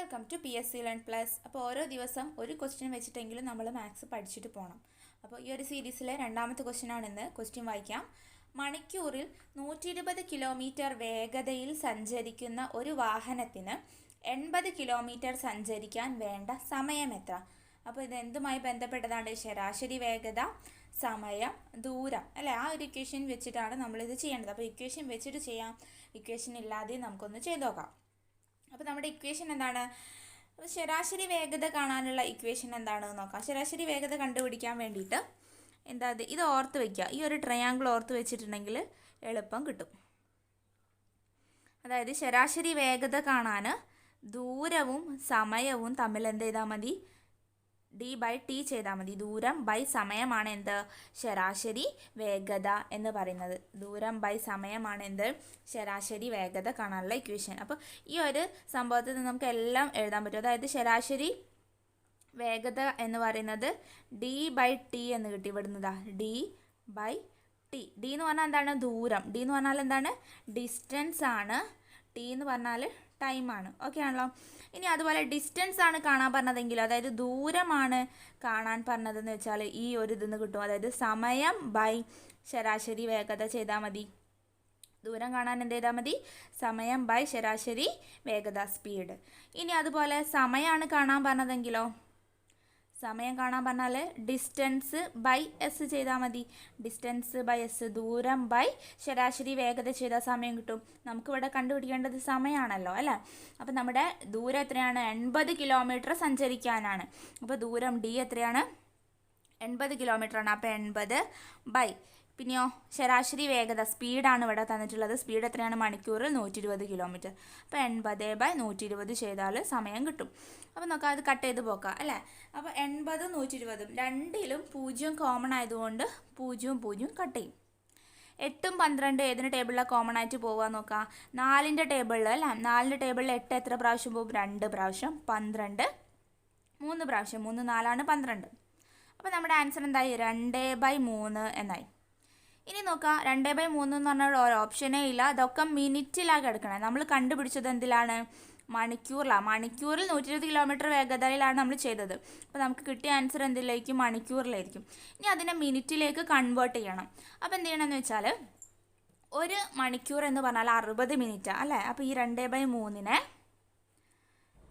Welcome to P S C learn plus അപ്പോൾ ഓരോ ദിവസം ഒരു ക്വസ്റ്റ്യൻ വെച്ചിട്ടെങ്കിലും നമ്മൾ മാത്സ് പഠിച്ചിട്ട് പോകണം അപ്പോൾ ഈ ഒരു സീരീസിലെ രണ്ടാമത്തെ ഇന്ന് ക്വസ്റ്റ്യൻ വായിക്കാം. മണിക്കൂറിൽ നൂറ്റി ഇരുപത് കിലോമീറ്റർ വേഗതയിൽ സഞ്ചരിക്കുന്ന ഒരു വാഹനത്തിന് എൺപത് കിലോമീറ്റർ സഞ്ചരിക്കാൻ വേണ്ട സമയം എത്ര? അപ്പോൾ ഇത് എന്തുമായി ബന്ധപ്പെട്ടതാണ്? ശരാശരി വേഗത സമയം ദൂരം. അല്ലേ? ആ ഒരു ഇക്വേഷൻ വെച്ചിട്ടാണ് നമ്മളിത് ചെയ്യേണ്ടത്. അപ്പോൾ ഇക്വേഷൻ വെച്ചിട്ട് ചെയ്യാം. ഇക്വേഷൻ ഇല്ലാതെ നമുക്കൊന്ന് ചെയ്തു നോക്കാം. അപ്പോൾ നമ്മുടെ ഇക്വേഷൻ എന്താണ്? ശരാശരി വേഗത കാണാനുള്ള ഇക്വേഷൻ എന്താണെന്ന് നോക്കാം. ശരാശരി വേഗത കണ്ടുപിടിക്കാൻ വേണ്ടിയിട്ട് എന്താ ഇത്? ഇത് ഓർത്ത് വയ്ക്കുക ഈ ഒരു ട്രയാങ്കിൾ ഓർത്ത് വെച്ചിട്ടുണ്ടെങ്കിൽ എളുപ്പം കിട്ടും. അതായത് ശരാശരി വേഗത കാണാൻ ദൂരവും സമയവും തമ്മിൽ എന്ത് ചെയ്താൽ മതി? ഡി ബൈ ടി ചെയ്താൽ മതി. ദൂരം ബൈ സമയമാണ് എന്ത്? ശരാശരി വേഗത എന്ന് പറയുന്നത്. ദൂരം ബൈ സമയമാണ് എന്ത്? ശരാശരി വേഗത കാണാനുള്ള ഇക്വേഷൻ അപ്പോൾ ഈ ഒരു സംഭവത്തിൽ നിന്ന് നമുക്ക് എല്ലാം എഴുതാൻ പറ്റും. അതായത് ശരാശരി വേഗത എന്ന് പറയുന്നത് ഡി ബൈ ടി എന്ന് കിട്ടി ഇവിടുന്നതാ. ഡി ബൈ ടി ഡി എന്ന് പറഞ്ഞാൽ എന്താണ്? ദൂരം. ഡി എന്ന് പറഞ്ഞാൽ എന്താണ്? ഡിസ്റ്റൻസ് ആണ് ടി എന്ന് പറഞ്ഞാൽ ടൈമാണ്. ഓക്കെ ആണല്ലോ? ഇനി അതുപോലെ ഡിസ്റ്റൻസ് ആണ് കാണാൻ പറഞ്ഞതെങ്കിൽ അതായത് ദൂരമാണ് കാണാൻ പറഞ്ഞതെന്ന് വെച്ചാൽ ഈ ഒരു ഇതിന്ന് കിട്ടും. അതായത് സമയം ബൈ ശരാശരി വേഗത ചെയ്താൽ മതി. ദൂരം കാണാൻ എന്ത് ചെയ്താൽ മതി? സമയം ബൈ ശരാശരി വേഗത സ്പീഡ് ഇനി അതുപോലെ സമയമാണ് കാണാൻ പറഞ്ഞതെങ്കിലോ? സമയം കാണാൻ പറഞ്ഞാൽ ഡിസ്റ്റൻസ് ബൈ എസ് ചെയ്താൽ മതി. ഡിസ്റ്റൻസ് ബൈ എസ് ദൂരം ബൈ ശരാശരി വേഗത ചെയ്താൽ സമയം കിട്ടും. നമുക്കിവിടെ കണ്ടുപിടിക്കേണ്ടത് സമയമാണല്ലോ അല്ലേ? അപ്പം നമ്മുടെ ദൂരം എത്രയാണ്? എൺപത് കിലോമീറ്റർ സഞ്ചരിക്കാനാണ്. അപ്പോൾ ദൂരം ഡി എത്രയാണ്? എൺപത് കിലോമീറ്റർ ആണ്. അപ്പോൾ എൺപത് ബൈ പിന്നെയോ ശരാശരി വേഗത സ്പീഡാണ് ഇവിടെ തന്നിട്ടുള്ളത്. സ്പീഡ് എത്രയാണ്? മണിക്കൂറിൽ നൂറ്റി ഇരുപത് കിലോമീറ്റർ. അപ്പോൾ എൺപത് ബൈ നൂറ്റി ഇരുപത് ചെയ്താൽ സമയം കിട്ടും. അപ്പോൾ നോക്കാം അത് കട്ട് ചെയ്ത് പോക്കാം അല്ലേ? അപ്പോൾ എൺപതും നൂറ്റി ഇരുപതും രണ്ടിലും പൂജ്യം കോമൺ ആയതുകൊണ്ട് പൂജ്യവും പൂജ്യവും കട്ട് ചെയ്യും. എട്ടും പന്ത്രണ്ട് ഏതിന് ടേബിളിലാണ് കോമൺ ആയിട്ട് പോവുക നോക്കാം? നാലിന്റെ ടേബിളിൽ അല്ല? നാലിന്റെ ടേബിളിൽ എട്ട് എത്ര പ്രാവശ്യം പോകും? രണ്ട് പ്രാവശ്യം. പന്ത്രണ്ട് മൂന്ന് പ്രാവശ്യം. മൂന്ന് നാലാണ് പന്ത്രണ്ട്. അപ്പോൾ നമ്മുടെ ആൻസർ എന്തായി? രണ്ട് ബൈ മൂന്ന് എന്നായി. ഇനി നോക്കാം രണ്ട് ബൈ മൂന്ന് എന്ന് പറഞ്ഞ ഒരു ഓപ്ഷനേ ഇല്ല. അതൊക്കെ മിനിറ്റിലാണ് കിടക്കണേ. നമ്മൾ കണ്ടുപിടിച്ചത് എന്തിലാണ്? മണിക്കൂറിലാണ് മണിക്കൂറിൽ നൂറ്റി ഇരുപത് കിലോമീറ്റർ വേഗതയിലാണ് നമ്മൾ ചെയ്തത്. അപ്പോൾ നമുക്ക് കിട്ടിയ ആൻസർ എന്തിലായിരിക്കും മണിക്കൂറിലായിരിക്കും ഇനി അതിനെ മിനിറ്റിലേക്ക് കൺവേർട്ട് ചെയ്യണം. അപ്പോൾ എന്ത് ചെയ്യണമെന്ന് വെച്ചാൽ ഒരു മണിക്കൂർ എന്ന് പറഞ്ഞാൽ അറുപത് മിനിറ്റ് അല്ലേ? അപ്പോൾ ഈ രണ്ട് ബൈ മൂന്നിനെ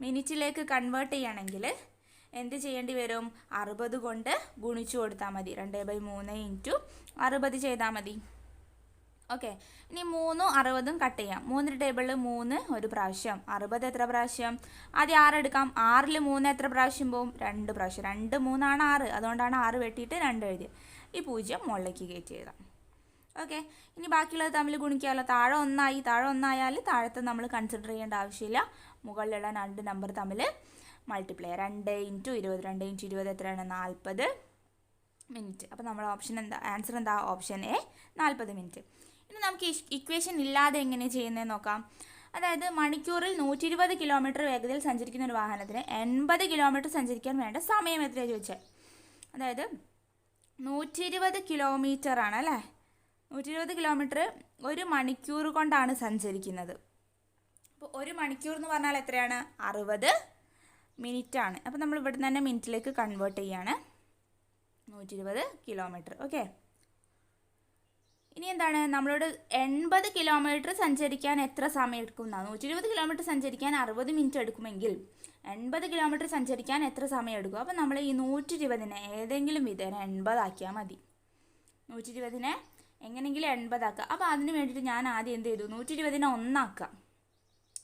മിനിറ്റിലേക്ക് കൺവേർട്ട് ചെയ്യണമെങ്കിൽ എന്ത് ചെയ്യേണ്ടി വരും? അറുപത് കൊണ്ട് ഗുണിച്ചു കൊടുത്താൽ മതി. രണ്ട് ബൈ മൂന്ന് ഇന്റു അറുപത് ചെയ്താൽ മതി. ഓക്കെ. ഇനി മൂന്നും അറുപതും കട്ട് ചെയ്യാം. മൂന്നിന്റെ ടേബിളിൽ മൂന്ന് ഒരു പ്രാവശ്യം. അറുപത് എത്ര പ്രാവശ്യം? ആദ്യം ആറ് എടുക്കാം. ആറിൽ മൂന്ന് എത്ര പ്രാവശ്യം പോവും? രണ്ട് പ്രാവശ്യം. രണ്ട് മൂന്നാണ് ആറ്. അതുകൊണ്ടാണ് ആറ് വെട്ടിയിട്ട് രണ്ട് എഴുതിയത് ഈ പൂജ്യം മുകളിലേക്ക് കയറ്റി എഴുതാം. ഓക്കെ. ഇനി ബാക്കിയുള്ളത് തമ്മിൽ ഗുണിക്കാമല്ലോ. താഴെ ഒന്നായി. താഴെ ഒന്നായാൽ താഴത്തെ നമ്മൾ കൺസിഡർ ചെയ്യേണ്ട ആവശ്യമില്ല. മുകളിലുള്ള രണ്ട് നമ്പർ തമ്മിൽ മൾട്ടിപ്ലൈ രണ്ട് ഇന്റു ഇരുപത് രണ്ട് ഇന്റു ഇരുപത് എത്രയാണ്? നാൽപ്പത് മിനിറ്റ് അപ്പോൾ നമ്മുടെ ഓപ്ഷൻ എന്താ? ആൻസർ എന്താ? ഓപ്ഷൻ എ നാൽപ്പത് മിനിറ്റ് ഇനി നമുക്ക് ഇക്വേഷൻ ഇല്ലാതെ എങ്ങനെ ചെയ്യുന്നത് നോക്കാം. അതായത് മണിക്കൂറിൽ നൂറ്റി ഇരുപത് കിലോമീറ്റർ വേഗതയിൽ സഞ്ചരിക്കുന്ന ഒരു വാഹനത്തിന് എൺപത് കിലോമീറ്റർ സഞ്ചരിക്കാൻ വേണ്ട സമയം എത്രയാണ് ചോദിച്ചാൽ അതായത് നൂറ്റി ഇരുപത് കിലോമീറ്റർ ആണ് അല്ലേ? നൂറ്റി ഇരുപത് കിലോമീറ്റർ ഒരു മണിക്കൂർ കൊണ്ടാണ് സഞ്ചരിക്കുന്നത്. അപ്പോൾ ഒരു മണിക്കൂർ എന്ന് പറഞ്ഞാൽ എത്രയാണ്? അറുപത്. മിനിറ്റ് ആണ് അപ്പോൾ നമ്മൾ ഇവിടുന്ന് തന്നെ മിനിറ്റിലേക്ക് കൺവേർട്ട് ചെയ്യാണ്. നൂറ്റി ഇരുപത് കിലോമീറ്റർ ഓക്കെ ഇനി എന്താണ്? നമ്മളോട് എൺപത് കിലോമീറ്റർ സഞ്ചരിക്കാൻ എത്ര സമയം എടുക്കും എന്നാണ് നൂറ്റി ഇരുപത് കിലോമീറ്റർ സഞ്ചരിക്കാൻ അറുപത് മിനിറ്റ് എടുക്കുമെങ്കിൽ എൺപത് കിലോമീറ്റർ സഞ്ചരിക്കാൻ എത്ര സമയം എടുക്കും അപ്പോൾ നമ്മൾ ഈ നൂറ്റി ഇരുപതിനെ ഏതെങ്കിലും വിധേന എൺപതാക്കിയാൽ മതി. നൂറ്റി ഇരുപതിനെ എങ്ങനെയെങ്കിലും എൺപതാക്കുക. അപ്പോൾ അതിന് വേണ്ടിയിട്ട് ഞാൻ ആദ്യം എന്ത് ചെയ്തു? നൂറ്റി ഇരുപതിനെ ഒന്നാക്കാം.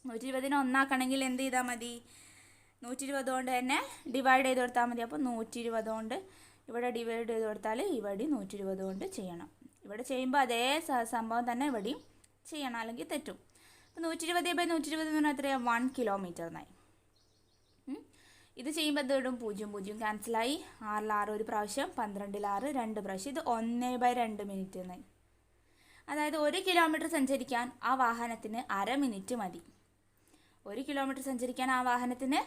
നൂറ്റി ഇരുപതിനെ ഒന്നാക്കണമെങ്കിൽ എന്ത് ചെയ്താൽ മതി? നൂറ്റി ഇരുപത് കൊണ്ട് തന്നെ ഡിവൈഡ് ചെയ്ത് കൊടുത്താൽ മതി. അപ്പോൾ നൂറ്റി ഇരുപത് കൊണ്ട് ഇവിടെ ഡിവൈഡ് ചെയ്ത് കൊടുത്താൽ ഇവിടെ നൂറ്റി ഇരുപത് കൊണ്ട് ചെയ്യണം. ഇവിടെ ചെയ്യുമ്പോൾ അതേ സംഭവം തന്നെ ഇവിടെയും ചെയ്യണം അല്ലെങ്കിൽ തെറ്റും. അപ്പോൾ നൂറ്റി ഇരുപത് ബൈ നൂറ്റി ഇരുപത് എന്ന് പറഞ്ഞാൽ എത്രയാണ് വൺ കിലോമീറ്റർ എന്നായി. ഇത് ചെയ്യുമ്പോൾ എന്ത് ഇടും പൂജ്യം പൂജ്യം ക്യാൻസലായി ആറിൽ ആറ് ഒരു പ്രാവശ്യം പന്ത്രണ്ടിൽ ആറ് രണ്ട് പ്രാവശ്യം. ഇത് ഒന്ന് ബൈ രണ്ട് മിനിറ്റ് എന്നായി. അതായത് ഒരു കിലോമീറ്റർ സഞ്ചരിക്കാൻ ആ വാഹനത്തിന് അര മിനിറ്റ് മതി. ഒരു കിലോമീറ്റർ സഞ്ചരിക്കാൻ ആ വാഹനത്തിന്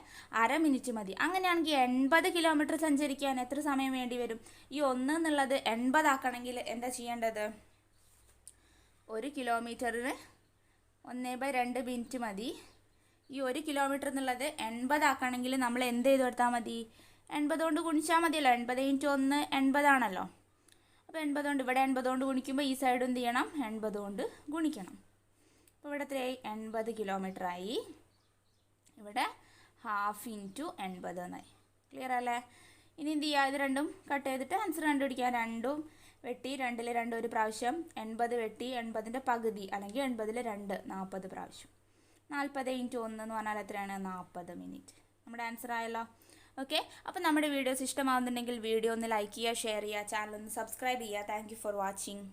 അര മിനിറ്റ് മതി. അങ്ങനെയാണെങ്കിൽ എൺപത് കിലോമീറ്റർ സഞ്ചരിക്കാൻ എത്ര സമയം വേണ്ടി വരും? ഈ ഒന്ന് എന്നുള്ളത് എൺപതാക്കണമെങ്കിൽ എന്താ ചെയ്യേണ്ടത്? ഒരു കിലോമീറ്ററിന് ഒന്ന് ബൈ രണ്ട് മിനിറ്റ് മതി. ഈ ഒരു കിലോമീറ്റർ എന്നുള്ളത് എൺപതാക്കണമെങ്കിൽ നമ്മൾ എന്ത് ചെയ്ത് കൊടുത്താൽ മതി? എൺപത് കൊണ്ട് ഗുണിച്ചാൽ മതിയല്ലോ. എൺപത് ഇന്റു ഒന്ന് എൺപതാണല്ലോ അപ്പോൾ എൺപത് കൊണ്ട് ഇവിടെ എൺപത് കൊണ്ട് ഗുണിക്കുമ്പോൾ ഈ സൈഡ് എന്ത് ചെയ്യണം? എൺപത് കൊണ്ട് ഗുണിക്കണം. അപ്പോൾ ഇവിടെ എത്രയായി? എൺപത് കിലോമീറ്റർ ആയി. ഇവിടെ ഹാഫ് ഇന്റു എൺപത് എന്നായി. ക്ലിയർ അല്ലേ? ഇനി എന്ത് ചെയ്യുക? ഇത് രണ്ടും കട്ട് ചെയ്തിട്ട് ആൻസർ കണ്ടുപിടിക്കുക. രണ്ടും വെട്ടി രണ്ടിൽ രണ്ട് ഒരു പ്രാവശ്യം എൺപത് വെട്ടി എൺപതിന്റെ പകുതി അല്ലെങ്കിൽ എൺപതിൽ രണ്ട് നാൽപ്പത് പ്രാവശ്യം. നാൽപ്പത് ഇന്റു ഒന്ന് എന്ന് പറഞ്ഞാൽ എത്രയാണ്? നാൽപ്പത് മിനിറ്റ് നമ്മുടെ ആൻസർ ആയല്ലോ. ഓക്കെ അപ്പോൾ നമ്മുടെ വീഡിയോസ് ഇഷ്ടമാവുന്നുണ്ടെങ്കിൽ വീഡിയോ ഒന്ന് ലൈക്ക് ചെയ്യുക ഷെയർ ചെയ്യുക ചാനൽ ഒന്ന് സബ്സ്ക്രൈബ് ചെയ്യുക. Thank for watching